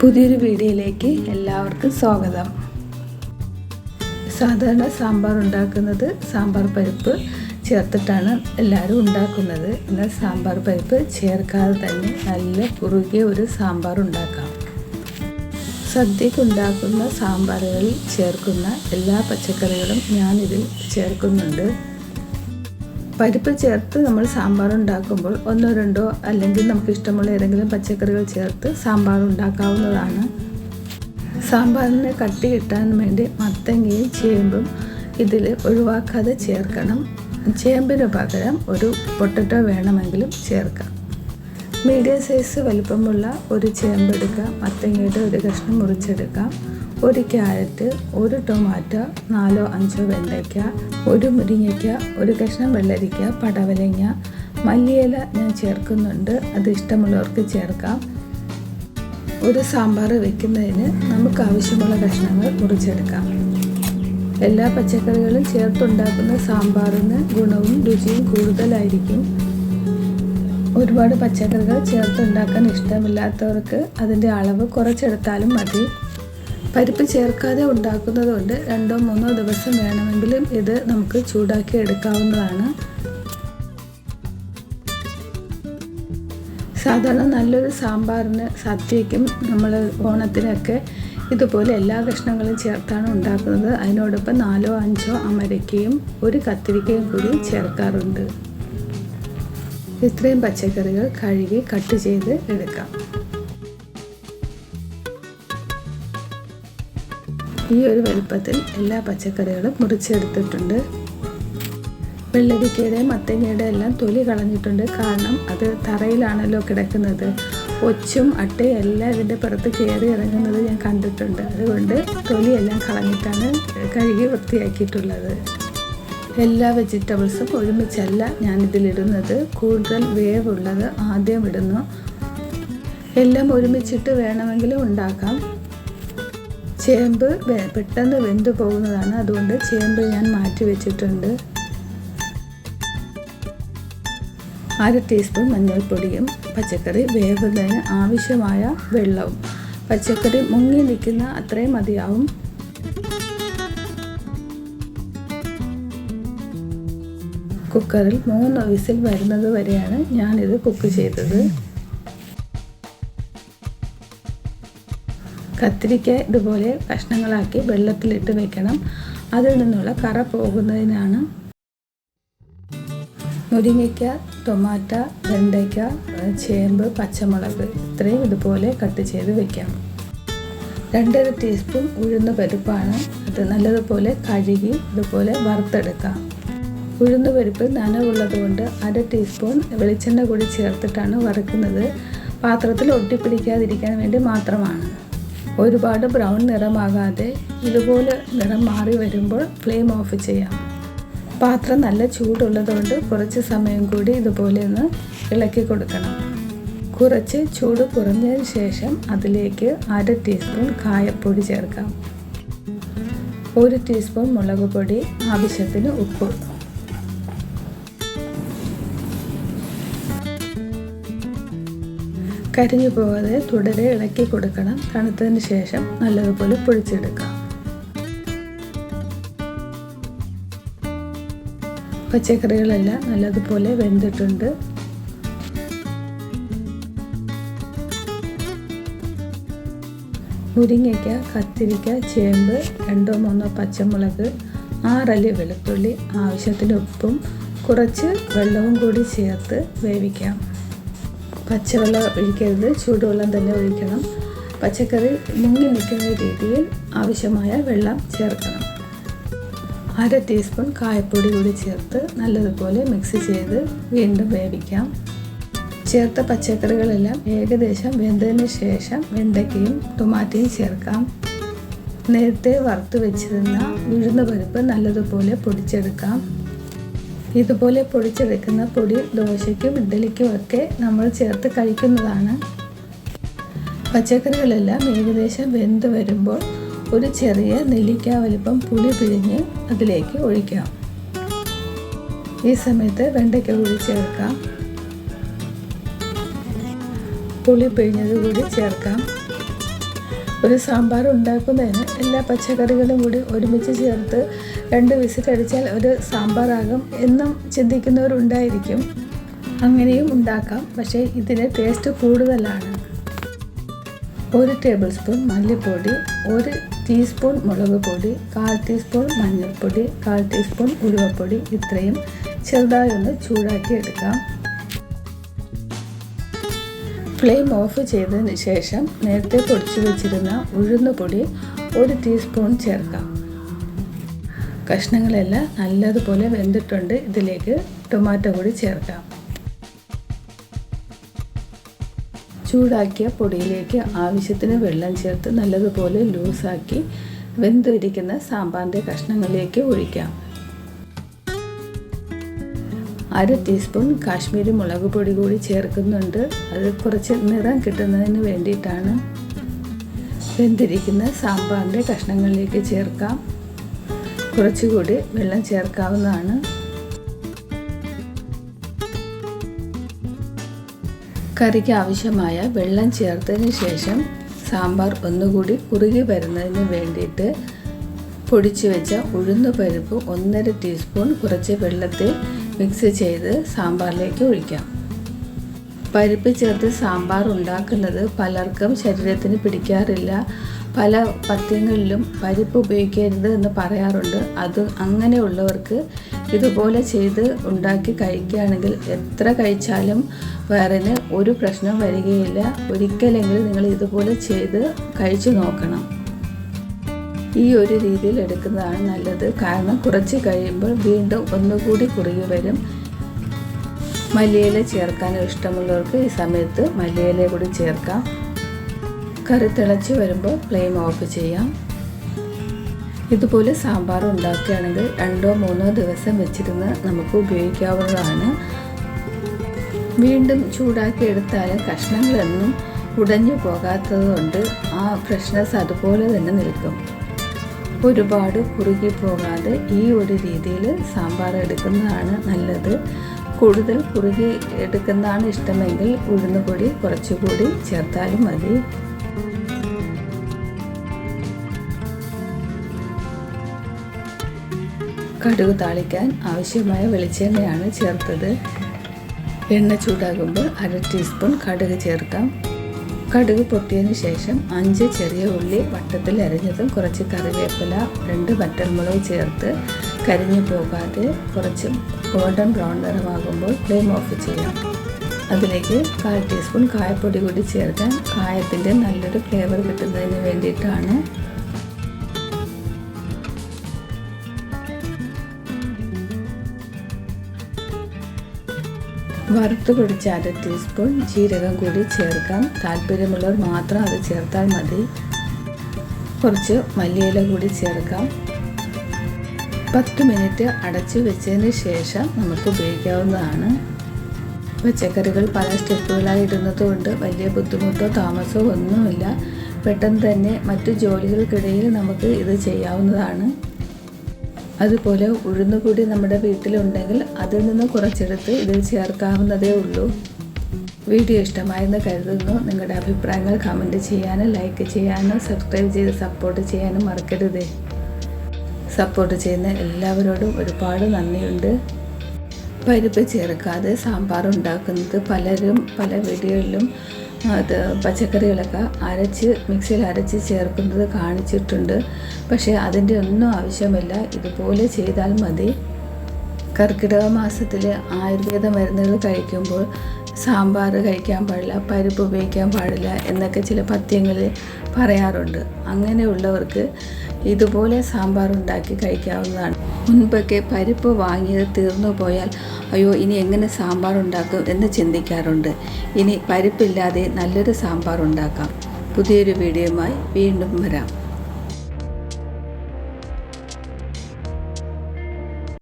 പുതിയൊരു വീഡിയോയിലേക്ക് എല്ലാവർക്കും സ്വാഗതം. സാധാരണ സാമ്പാർ ഉണ്ടാക്കുന്നത് സാമ്പാർ പരിപ്പ് ചേർത്തിട്ടാണ് എല്ലാവരും ഉണ്ടാക്കുന്നത്. എന്നാൽ സാമ്പാർ പരിപ്പ് ചേർക്കാതെ തന്നെ നല്ല കുറുകിയ ഒരു സാമ്പാർ ഉണ്ടാക്കാം. സദ്യക്ക് ഉണ്ടാക്കുന്ന സാമ്പാറുകളിൽ ചേർക്കുന്ന എല്ലാ പച്ചക്കറികളും ഞാനിതിൽ ചേർക്കുന്നുണ്ട്. പരിപ്പ് ചേർത്ത് നമ്മൾ സാമ്പാർ ഉണ്ടാക്കുമ്പോൾ ഒന്നോ രണ്ടോ അല്ലെങ്കിൽ നമുക്ക് ഇഷ്ടമുള്ള ഏതെങ്കിലും പച്ചക്കറികൾ ചേർത്ത് സാമ്പാർ ഉണ്ടാക്കാവുന്നതാണ്. സാമ്പാറിന് കട്ടി കിട്ടാൻ വേണ്ടി മത്തങ്ങയും ചേമ്പും ഇതിൽ ഒഴിവാക്കാതെ ചേർക്കണം. ചേമ്പിന് പകരം ഒരു പൊട്ടറ്റോ വേണമെങ്കിലും ചേർക്കാം. മീഡിയം സൈസ് വലുപ്പമുള്ള ഒരു ചേമ്പെടുക്കുക മത്തങ്ങയുടെ ഒരു കഷ്ണം മുറിച്ചെടുക്കാം. ഒരു ക്യാരറ്റ് ഒരു ടൊമാറ്റോ നാലോ അഞ്ചോ വെണ്ടയ്ക്ക ഒരു മുരിങ്ങയ്ക്ക ഒരു കഷ്ണം വെള്ളരിക്ക പടവലങ്ങ മല്ലിയില ഞാൻ ചേർക്കുന്നുണ്ട്. അത് ഇഷ്ടമുള്ളവർക്ക് ചേർക്കാം. ഒരു സാമ്പാർ വെക്കുന്നതിന് നമുക്ക് ആവശ്യമുള്ള കഷ്ണങ്ങൾ മുറിച്ചെടുക്കാം. എല്ലാ പച്ചക്കറികളും ചേർത്തുണ്ടാക്കുന്ന സാമ്പാറിന് ഗുണവും രുചിയും കൂടുതലായിരിക്കും. ഒരുപാട് പച്ചക്കറികൾ ചേർത്തുണ്ടാക്കാൻ ഇഷ്ടമില്ലാത്തവർക്ക് അതിന്റെ അളവ് കുറച്ചെടുത്താലും മതി. പരിപ്പ് ചേർക്കാതെ ഉണ്ടാക്കുന്നത് കൊണ്ട് രണ്ടോ മൂന്നോ ദിവസം വേണമെങ്കിലും ഇത് നമുക്ക് ചൂടാക്കി എടുക്കാവുന്നതാണ്. സാധാരണ നല്ലൊരു സാമ്പാറിന് സദ്യയ്ക്കും നമ്മൾ ഓണത്തിനൊക്കെ ഇതുപോലെ എല്ലാ കഷ്ണങ്ങളും ചേർത്താണ് ഉണ്ടാക്കുന്നത്. അതിനോടൊപ്പം നാലോ അഞ്ചോ അമരയ്ക്കയും ഒരു കത്തിരിക്കയും കൂടി ചേർക്കാറുണ്ട്. ഇത്രയും പച്ചക്കറികൾ കഴുകി കട്ട് ചെയ്ത് എടുക്കാം. ഈ ഒരു വലുപ്പത്തിൽ എല്ലാ പച്ചക്കറികളും മുറിച്ചെടുത്തിട്ടുണ്ട്. വെള്ളരിക്കയുടെ മത്തങ്ങയുടെ എല്ലാം തൊലി കളഞ്ഞിട്ടുണ്ട്. കാരണം അത് തറയിലാണല്ലോ കിടക്കുന്നത്. ഒച്ചും അട്ടയും എല്ലാം ഇതിന്റെ പുറത്ത് കയറി ഇറങ്ങുന്നത് ഞാൻ കണ്ടിട്ടുണ്ട്. അതുകൊണ്ട് തൊലിയെല്ലാം കളഞ്ഞിട്ടാണ് കഴുകി വൃത്തിയാക്കിയിട്ടുള്ളത്. എല്ലാ വെജിറ്റബിൾസും ഒരുമിച്ചല്ല ഞാനിതിലിടുന്നത്. കൂടുതൽ വേവുള്ളത് ആദ്യം ഇടുന്നു. എല്ലാം ഒരുമിച്ചിട്ട് വേണമെങ്കിലും ഉണ്ടാക്കാം. ചേമ്പ് പെട്ടെന്ന് വെന്ത് പോകുന്നതാണ്. അതുകൊണ്ട് ചേമ്പ് ഞാൻ മാറ്റി വെച്ചിട്ടുണ്ട്. അര ടീസ്പൂൺ മഞ്ഞൾപ്പൊടിയും പച്ചക്കറി വേവുന്നതിന് ആവശ്യമായ വെള്ളവും പച്ചക്കറി മുങ്ങി നിൽക്കുന്ന അത്രയും മതിയാവും. കുക്കറിൽ മൂന്ന് വിസിൽ വരുന്നത് വരെയാണ് ഞാനിത് കുക്ക് ചെയ്തത്. കത്തിരിക്ക ഇതുപോലെ കഷ്ണങ്ങളാക്കി വെള്ളത്തിലിട്ട് വെക്കണം. അതിൽ നിന്നുള്ള കറ പോകുന്നതിനാണ് മുരിങ്ങയ്ക്ക ടൊമാറ്റ വെണ്ടയ്ക്ക ചേമ്പ് പച്ചമുളക് ഇത്രയും ഇതുപോലെ കട്ട് ചെയ്ത് വെക്കാം. രണ്ടര ടീസ്പൂൺ ഉഴുന്ന് പരിപ്പാണ് അത് നല്ലതുപോലെ കഴുകി ഇതുപോലെ വറുത്തെടുക്കാം. ഉഴുന്ന് പരിപ്പ് നനവുള്ളത് കൊണ്ട് അര ടീസ്പൂൺ വെളിച്ചെണ്ണ കൂടി ചേർത്തിട്ടാണ് വറുക്കുന്നത്. പാത്രത്തിൽ ഒട്ടിപ്പിടിക്കാതിരിക്കാൻ വേണ്ടി മാത്രമാണ്. ഒരുപാട് ബ്രൗൺ നിറമാകാതെ ഇതുപോലെ നിറം മാറി വരുമ്പോൾ ഫ്ലെയിം ഓഫ് ചെയ്യാം. പാത്രം നല്ല ചൂടുള്ളതുകൊണ്ട് കുറച്ച് സമയം കൂടി ഇതുപോലെ ഒന്ന് ഇളക്കി കൊടുക്കണം. കുറച്ച് ചൂട് കുറഞ്ഞതിന് ശേഷം അതിലേക്ക് അര ടീസ്പൂൺ കായപ്പൊടി ചേർക്കാം. ഒരു ടീസ്പൂൺ മുളക് പൊടി ആവശ്യത്തിന് ഉപ്പ്. കരിഞ്ഞു പോകാതെ തുടരെ ഇളക്കി കൊടുക്കണം. തണുത്തതിന് ശേഷം നല്ലതുപോലെ പൊഴിച്ചെടുക്കാം പച്ചക്കറികളെല്ലാം നല്ലതുപോലെ വെന്തിട്ടുണ്ട്. മുരിങ്ങയ്ക്ക കത്തിരിക്ക ചേമ്പ് രണ്ടോ മൂന്നോ പച്ചമുളക് ആറല്ലി വെളുത്തുള്ളി ആവശ്യത്തിന് ഉപ്പും കുറച്ച് വെള്ളവും കൂടി ചേർത്ത് വേവിക്കാം. പച്ചവെള്ളം ഒഴിക്കരുത് ചൂടുവെള്ളം തന്നെ ഒഴിക്കണം. പച്ചക്കറി മുങ്ങി നിൽക്കുന്ന രീതിയിൽ ആവശ്യമായ വെള്ളം ചേർക്കണം. അര ടീസ്പൂൺ കായപ്പൊടി കൂടി ചേർത്ത് നല്ലതുപോലെ മിക്സ് ചെയ്ത് വീണ്ടും വേവിക്കാം. ചേർത്ത പച്ചക്കറികളെല്ലാം ഏകദേശം വെന്തതിന് ശേഷം വെണ്ടയ്ക്കയും ടൊമാറ്റോയും ചേർക്കാം. നേരത്തെ വറുത്ത് വെച്ചിരുന്ന ഉഴുന്ന പരിപ്പ് നല്ലതുപോലെ പൊടിച്ചെടുക്കാം. ഇതുപോലെ പൊടിച്ചെടുക്കുന്ന പൊടി ദോശയ്ക്കും ഇഡ്ഡലിക്കും ഒക്കെ നമ്മൾ ചേർത്ത് കഴിക്കുന്നതാണ്. പച്ചക്കറികളെല്ലാം ഏകദേശം വെന്ത് വരുമ്പോൾ ഒരു ചെറിയ നെല്ലിക്ക വലിപ്പം പുളി പിഴിഞ്ഞ് അതിലേക്ക് ഒഴിക്കാം. ഈ സമയത്ത് വെണ്ടയ്ക്ക കൂടി ചേർക്കാം. പുളി പിഴിഞ്ഞത് കൂടി ചേർക്കാം. ഒരു സാമ്പാർ ഉണ്ടാക്കുന്നതിന് എല്ലാ പച്ചക്കറികളും കൂടി ഒരുമിച്ച് ചേർത്ത് രണ്ട് വിസിലടിച്ചാൽ ഒരു സാമ്പാറാകും എന്നും ചിന്തിക്കുന്നവരുണ്ടായിരിക്കും. അങ്ങനെയും ഉണ്ടാക്കാം പക്ഷേ ഇതിന് ടേസ്റ്റ് കൂടുതലാണ്. ഒരു ടേബിൾ സ്പൂൺ മല്ലിപ്പൊടി ഒരു ടീസ്പൂൺ മുളക് പൊടി കാൽ ടീസ്പൂൺ മഞ്ഞൾപ്പൊടി കാൽ ടീസ്പൂൺ ഉലുവപ്പൊടി ഇത്രയും ചെറുതായി ഒന്ന് ചൂടാക്കി എടുക്കാം. ഫ്ലെയിം ഓഫ് ചെയ്തതിന് ശേഷം നേരത്തെ പൊടിച്ചു വെച്ചിരുന്ന ഉഴുന്നുപൊടി ഒരു ടീസ്പൂൺ ചേർക്കാം. കഷ്ണങ്ങളെല്ലാം നല്ലതുപോലെ വെന്തിട്ടുണ്ട്. ഇതിലേക്ക് ടൊമാറ്റോ കൂടി ചേർക്കാം. ചൂടാക്കിയ പൊടിയിലേക്ക് ആവശ്യത്തിന് വെള്ളം ചേർത്ത് നല്ലതുപോലെ ലൂസാക്കി വെന്തിരിക്കുന്ന സാമ്പാറിന്റെ കഷ്ണങ്ങളിലേക്ക് ഒഴിക്കാം. അര ടീസ്പൂൺ കാശ്മീരി മുളക് പൊടി കൂടി ചേർക്കുന്നുണ്ട്. അത് കുറച്ച് നിറം കിട്ടുന്നതിന് വേണ്ടിയിട്ടാണ് വെന്തിരിക്കുന്ന സാമ്പാറിന്റെ കഷ്ണങ്ങളിലേക്ക് ചേർക്കാം. കുറച്ചുകൂടി വെള്ളം ചേർക്കാവുന്നതാണ്. കറിക്ക് ആവശ്യമായ വെള്ളം ചേർത്തതിന് ശേഷം സാമ്പാർ ഒന്നുകൂടി കുറുകി വരുന്നതിന് വേണ്ടിയിട്ട് പൊടിച്ചു വെച്ച ഉഴുന്ന് പരിപ്പ് ഒന്നര ടീസ്പൂൺ കുറച്ച് വെള്ളത്തിൽ മിക്സ് ചെയ്ത് സാമ്പാറിലേക്ക് ഒഴിക്കാം. പരിപ്പ് ചേർത്ത് സാമ്പാർ ഉണ്ടാക്കുന്നത് പലർക്കും ശരീരത്തിന് പിടിക്കാറില്ല. പല പത്യങ്ങളിലും പരിപ്പ് ഉപയോഗിക്കരുത് എന്ന് പറയാറുണ്ട്. അത് അങ്ങനെയുള്ളവർക്ക് ഇതുപോലെ ചെയ്ത് ഉണ്ടാക്കി കഴിക്കുകയാണെങ്കിൽ എത്ര കഴിച്ചാലും വേറെ ഒരു പ്രശ്നം വരികയില്ല. ഒരിക്കലെങ്കിലും നിങ്ങൾ ഇതുപോലെ ചെയ്ത് കഴിച്ചു നോക്കണം. ഈ ഒരു രീതിയിൽ എടുക്കുന്നതാണ് നല്ലത്. കാരണം കുറച്ച് കഴിയുമ്പോൾ വീണ്ടും ഒന്നുകൂടി കുറുകി വരും. മല്ലിയില ചേർക്കാൻ ഇഷ്ടമുള്ളവർക്ക് ഈ സമയത്ത് മല്ലിയില കൂടി ചേർക്കാം. കറി തിളച്ച് വരുമ്പോൾ ഫ്ലെയിം ഓഫ് ചെയ്യാം. ഇതുപോലെ സാമ്പാർ ഉണ്ടാക്കുകയാണെങ്കിൽ രണ്ടോ മൂന്നോ ദിവസം വെച്ചിരുന്ന് നമുക്ക് ഉപയോഗിക്കാവുന്നതാണ്. വീണ്ടും ചൂടാക്കി എടുത്താലും കഷ്ണങ്ങളൊന്നും ഉടഞ്ഞു പോകാത്തതുകൊണ്ട് ആ ഫ്രഷ്നെസ് അതുപോലെ തന്നെ നിൽക്കും. ഒരുപാട് കുറുകി പോകാതെ ഈ ഒരു രീതിയിൽ സാമ്പാർ എടുക്കുന്നതാണ് നല്ലത്. കൂടുതൽ കുറുകി എടുക്കുന്നതാണ് ഇഷ്ടമെങ്കിൽ ഉഴുന്നുപൊടി കുറച്ചുകൂടി ചേർത്താലും മതി. കടുക് താളിക്കാൻ ആവശ്യമായ വെളിച്ചെണ്ണയാണ് ചേർത്തത്. എണ്ണ ചൂടാകുമ്പോൾ അര ടീസ്പൂൺ കടുക് ചേർക്കാം. കടുക് പൊട്ടിയതിന് ശേഷം അഞ്ച് ചെറിയ ഉള്ളി വട്ടത്തിൽ അരിഞ്ഞതും കുറച്ച് കറിവേപ്പില രണ്ട് വറ്റൽമുളക് ചേർത്ത് കരിഞ്ഞു പോകാതെ കുറച്ച് ഗോൾഡൻ ബ്രൗൺ നിറമാകുമ്പോൾ ഫ്ലെയിം ഓഫ് ചെയ്യാം. അതിലേക്ക് കാൽ ടീസ്പൂൺ കായപ്പൊടി കൂടി ചേർക്കാൻ കായത്തിന്റെ നല്ലൊരു ഫ്ലേവർ കിട്ടുന്നതിന് വേണ്ടിയിട്ടാണ് വറുത്ത് പൊടിച്ച അര ടീസ്പൂൺ ജീരകം കൂടി ചേർക്കാം. താല്പര്യമുള്ളവർ മാത്രം അത് ചേർത്താൽ മതി. കുറച്ച് മല്ലിയില കൂടി ചേർക്കാം. പത്ത് മിനിറ്റ് അടച്ചു വെച്ചതിന് ശേഷം നമുക്ക് ഉപയോഗിക്കാവുന്നതാണ്. പച്ചക്കറികൾ പല സ്റ്റെപ്പുകളായി ഇടുന്നതുകൊണ്ട് വലിയ ബുദ്ധിമുട്ടോ താമസമോ ഒന്നുമില്ല. പെട്ടെന്ന് തന്നെ മറ്റു ജോലികൾക്കിടയിൽ നമുക്ക് ഇത് ചെയ്യാവുന്നതാണ്. അതുപോലെ ഉഴുന്നുകൂടി നമ്മുടെ വീട്ടിലുണ്ടെങ്കിൽ അതിൽ നിന്ന് കുറച്ചെടുത്ത് ഇതിൽ ചേർക്കാവുന്നതേ ഉള്ളൂ. വീഡിയോ ഇഷ്ടമായെന്ന് കരുതുന്നു. നിങ്ങളുടെ അഭിപ്രായങ്ങൾ കമന്റ് ചെയ്യാനും ലൈക്ക് ചെയ്യാനും സബ്സ്ക്രൈബ് ചെയ്ത് സപ്പോർട്ട് ചെയ്യാനും മറക്കരുതേ. സപ്പോർട്ട് ചെയ്യുന്ന എല്ലാവരോടും ഒരുപാട് നന്ദിയുണ്ട്. പരിപ്പ് ചേർക്കാതെ സാമ്പാർ ഉണ്ടാക്കുന്നത് പലരും പല വീഡിയോയിലും അത് പച്ചക്കറികളൊക്കെ അരച്ച് മിക്സിയിൽ അരച്ച് ചേർക്കുന്നത് കാണിച്ചിട്ടുണ്ട്. പക്ഷേ അതിന്റെ ഒന്നും ആവശ്യമില്ല. ഇതുപോലെ ചെയ്താൽ മതി. കർക്കിടക മാസത്തിൽ ആയുർവേദ മരുന്നുകൾ കഴിക്കുമ്പോൾ സാമ്പാർ കഴിക്കാൻ പാടില്ല പരിപ്പ് ഉപയോഗിക്കാൻ പാടില്ല എന്നൊക്കെ ചില പദ്യങ്ങളിൽ പറയാറുണ്ട്. അങ്ങനെയുള്ളവർക്ക് ഇതുപോലെ സാമ്പാർ ഉണ്ടാക്കി കഴിക്കാവുന്നതാണ്. മുൻപൊക്കെ പരിപ്പ് വാങ്ങിയത് തീർന്നു പോയാൽ അയ്യോ ഇനി എങ്ങനെ സാമ്പാർ ഉണ്ടാക്കും എന്ന് ചിന്തിക്കാറുണ്ട്. ഇനി പരിപ്പില്ലാതെ നല്ലൊരു സാമ്പാർ ഉണ്ടാക്കാം പുതിയൊരു വീഡിയോയുമായി വീണ്ടും വരാം.